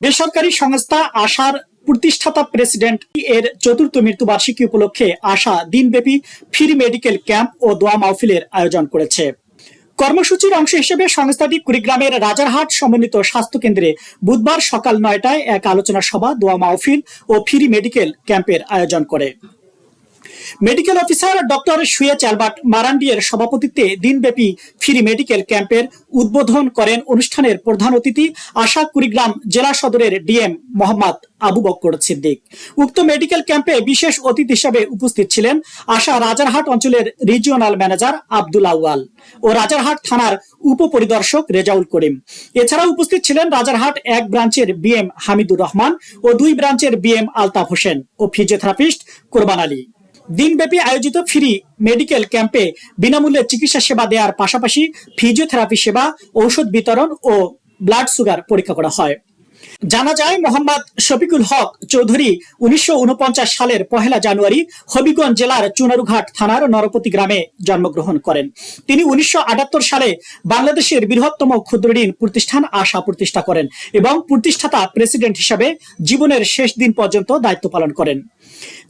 বেসরকারি সংস্থা আশার প্রতিষ্ঠাতা প্রেসিডেন্ট এর চতুর্থ মৃত্যুবার্ষিকী উপলক্ষে আশা দিনব্যাপী ফ্রি মেডিকেল ক্যাম্প ও দোয়া মাহফিলের আয়োজন করেছে। কর্মসূচির অংশ হিসেবে সংস্থাটি কুড়িগ্রামের রাজারহাট সমন্বিত স্বাস্থ্য কেন্দ্রে বুধবার সকাল নয়টায় এক আলোচনা সভা, দোয়া মাহফিল ও ফ্রি মেডিকেল ক্যাম্পের আয়োজন করে। মেডিকেল অফিসার ডক্টর সুয়েচ অ্যালবার্ট মারান্ডিয়ের সভাপতিত্বে দিনব্যাপী ফ্রি মেডিকেল ক্যাম্পের উদ্বোধন করেন অনুষ্ঠানের প্রধান অতিথি আশা কুড়িগ্রাম জেলা সদরের ডিএম মোহাম্মদ আবু বক্কর সিদ্দিক। উক্ত মেডিকেল ক্যাম্পে বিশেষ অতিথি হিসেবে উপস্থিত ছিলেন আশা রাজারহাট অঞ্চলের রিজিওনাল ম্যানেজার আব্দুল আউয়াল ও রাজারহাট থানার উপপরিদর্শক রেজাউল করিম। এছাড়া উপস্থিত ছিলেন রাজারহাট এক ব্রাঞ্চের বিএম হামিদুর রহমান ও দুই ব্রাঞ্চের বিএম আলতাফ হোসেন ও ফিজিওথেরাপিস্ট কোরবান আলী। দিনব্যাপী আয়োজিত ফ্রি মেডিকেল ক্যাম্পে বিনামূল্যে চিকিৎসা সেবা দেওয়ার পাশাপাশি ফিজিওথেরাপি সেবা, ঔষধ বিতরণ ও ব্লাড সুগার পরীক্ষা করা হয়। জানা যায়, মোহাম্মদ শফিকুল হক চৌধুরী উনিশশো উনপঞ্চাশ সালের পহেলা জানুয়ারি হবিগঞ্জ জেলার চুনারুঘাট থানার নরপতি গ্রামে জন্মগ্রহণ করেন। তিনি উনিশশো সালে বাংলাদেশের বৃহত্তম ক্ষুদ্র ঋণ প্রতিষ্ঠান আশা প্রতিষ্ঠা করেন এবং প্রতিষ্ঠাতা প্রেসিডেন্ট হিসাবে জীবনের শেষ দিন পর্যন্ত দায়িত্ব পালন করেন।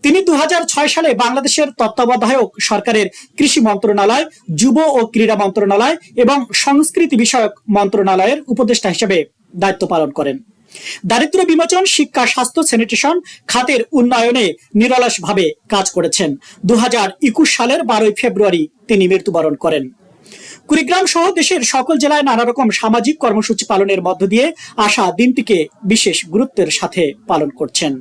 তিনি দু হাজার ছয় সালে বাংলাদেশের তত্ত্বাবধায়ক সরকারের কৃষি মন্ত্রণালয়, যুব ও ক্রীড়া মন্ত্রণালয় এবং সংস্কৃতি বিষয়ক মন্ত্রণালয়ের উপদেষ্টা হিসেবে দায়িত্ব পালন করেন। দারিদ্র বিমোচন, শিক্ষা, স্বাস্থ্য স্যানিটেশন খাতের উন্নয়নে নিরলসভাবে কাজ করেছেন। দু হাজার একুশ সালের বারোই ফেব্রুয়ারি তিনি মৃত্যুবরণ করেন। কুড়িগ্রাম সহ দেশের সকল জেলায় নানা রকম সামাজিক কর্মসূচি পালনের মধ্য দিয়ে আশা দিনটিকে বিশেষ গুরুত্বের সাথে পালন করছেন।